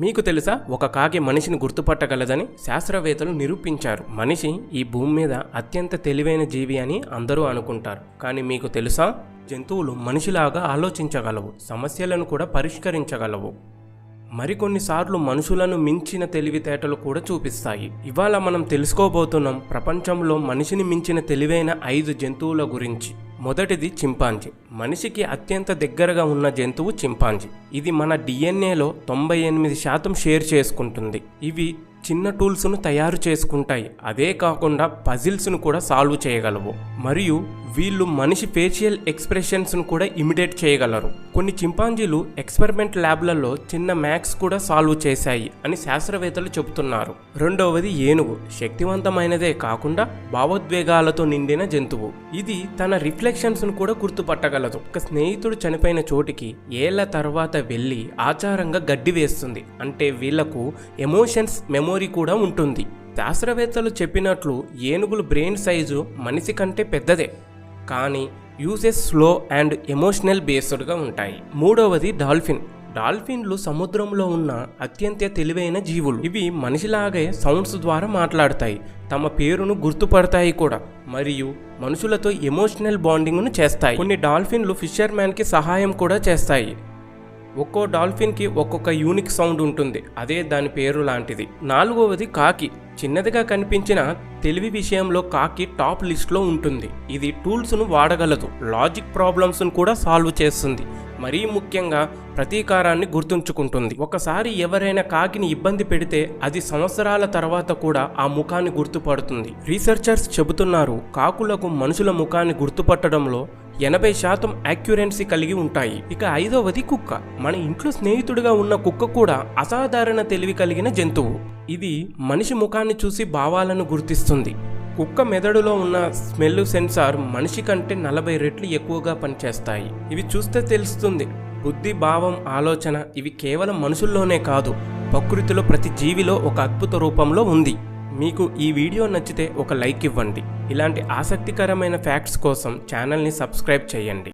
మీకు తెలుసా? ఒక కాకి మనిషిని గుర్తుపట్టగలదని శాస్త్రవేత్తలు నిరూపించారు. మనిషి ఈ భూమి మీద అత్యంత తెలివైన జీవి అని అందరూ అనుకుంటారు. కానీ మీకు తెలుసా? జంతువులు మనిషిలాగా ఆలోచించగలవు. సమస్యలను కూడా పరిష్కరించగలవు. మరికొన్నిసార్లు మనుషులను మించిన తెలివితేటలు కూడా చూపిస్తాయి. ఇవాళ మనం తెలుసుకోబోతున్నాం ప్రపంచంలో మనిషిని మించిన తెలివైన ఐదు జంతువుల గురించి. మొదటిది చింపాంజీ. మనిషికి అత్యంత దగ్గరగా ఉన్న జంతువు చింపాంజీ. ఇది మన డిఎన్ఏలో తొంభై ఎనిమిది శాతం షేర్ చేసుకుంటుంది. ఇవి చిన్న టూల్స్ను తయారు చేసుకుంటాయి. అదే కాకుండా పజిల్స్ను కూడా సాల్వ్ చేయగలవు. మరియు వీళ్ళు మనిషి ఫేషియల్ ఎక్స్ప్రెషన్స్ను కూడా ఇమిటేట్ చేయగలరు. కొన్ని చింపాంజీలు ఎక్స్పెరిమెంట్ ల్యాబ్లలో చిన్న మ్యాక్స్ కూడా సాల్వ్ చేశాయి అని శాస్త్రవేత్తలు చెబుతున్నారు. రెండవది ఏనుగు. శక్తివంతమైనదే కాకుండా భావోద్వేగాలతో నిండిన జంతువు. ఇది తన రిఫ్లెక్షన్స్ను కూడా గుర్తుపట్టగలదు. ఒక స్నేహితుడు చనిపోయిన చోటికి ఏళ్ళ తర్వాత వెళ్ళి ఆచారంగా గడ్డి వేస్తుంది. అంటే వీళ్ళకు ఎమోషన్స్ మెమొరీ కూడా ఉంటుంది. శాస్త్రవేత్తలు చెప్పినట్లు ఏనుగుల బ్రెయిన్ సైజు మనిషి కంటే పెద్దదే. కానీ యూజెస్ స్లో అండ్ ఎమోషనల్ బేస్డ్గా ఉంటాయి. మూడవది డాల్ఫిన్ డాల్ఫిన్లు సముద్రంలో ఉన్న అత్యంత తెలివైన జీవులు. ఇవి మనిషిలాగే సౌండ్స్ ద్వారా మాట్లాడతాయి. తమ పేరును గుర్తుపడతాయి కూడా. మరియు మనుషులతో ఎమోషనల్ బాండింగ్ను చేస్తాయి. కొన్ని డాల్ఫిన్లు ఫిషర్మ్యాన్కి సహాయం కూడా చేస్తాయి. ఒక్కో డాల్ఫిన్కి ఒక్కొక్క యూనిక్ సౌండ్ ఉంటుంది. అదే దాని పేరు లాంటిది. నాలుగవది కాకి. చిన్నదిగా కనిపించిన తెలివి విషయంలో కాకి టాప్ లిస్ట్లో ఉంటుంది. ఇది టూల్స్ను వాడగలదు. లాజిక్ ప్రాబ్లమ్స్ను కూడా సాల్వ్ చేస్తుంది. మరీ ముఖ్యంగా ప్రతీకారాన్ని గుర్తుంచుకుంటుంది. ఒకసారి ఎవరైనా కాకిని ఇబ్బంది పెడితే అది సంవత్సరాల తర్వాత కూడా ఆ ముఖాన్ని గుర్తుపడుతుంది. రీసెర్చర్స్ చెబుతున్నారు కాకులకు మనుషుల ముఖాన్ని గుర్తుపట్టడంలో ఎనభై శాతం యాక్యురెన్సీ కలిగి ఉంటాయి. ఇక ఐదవది కుక్క. మన ఇంట్లో స్నేహితుడిగా ఉన్న కుక్క కూడా అసాధారణ తెలివి కలిగిన జంతువు. ఇది మనిషి ముఖాన్ని చూసి భావాలను గుర్తిస్తుంది. కుక్క మెదడులో ఉన్న స్మెల్ సెన్సార్ మనిషి కంటే నలభై రెట్లు ఎక్కువగా పనిచేస్తాయి. ఇవి చూస్తే తెలుస్తుంది. బుద్ధి భావం ఆలోచన ఇవి కేవలం మనుషుల్లోనే కాదు. ప్రకృతిలో ప్రతి జీవిలో ఒక అద్భుత రూపంలో ఉంది. మీకు ఈ వీడియో నచ్చితే ఒక లైక్ ఇవ్వండి. ఇలాంటి ఆసక్తికరమైన ఫ్యాక్ట్స్ కోసం ఛానల్ని సబ్స్క్రైబ్ చేయండి.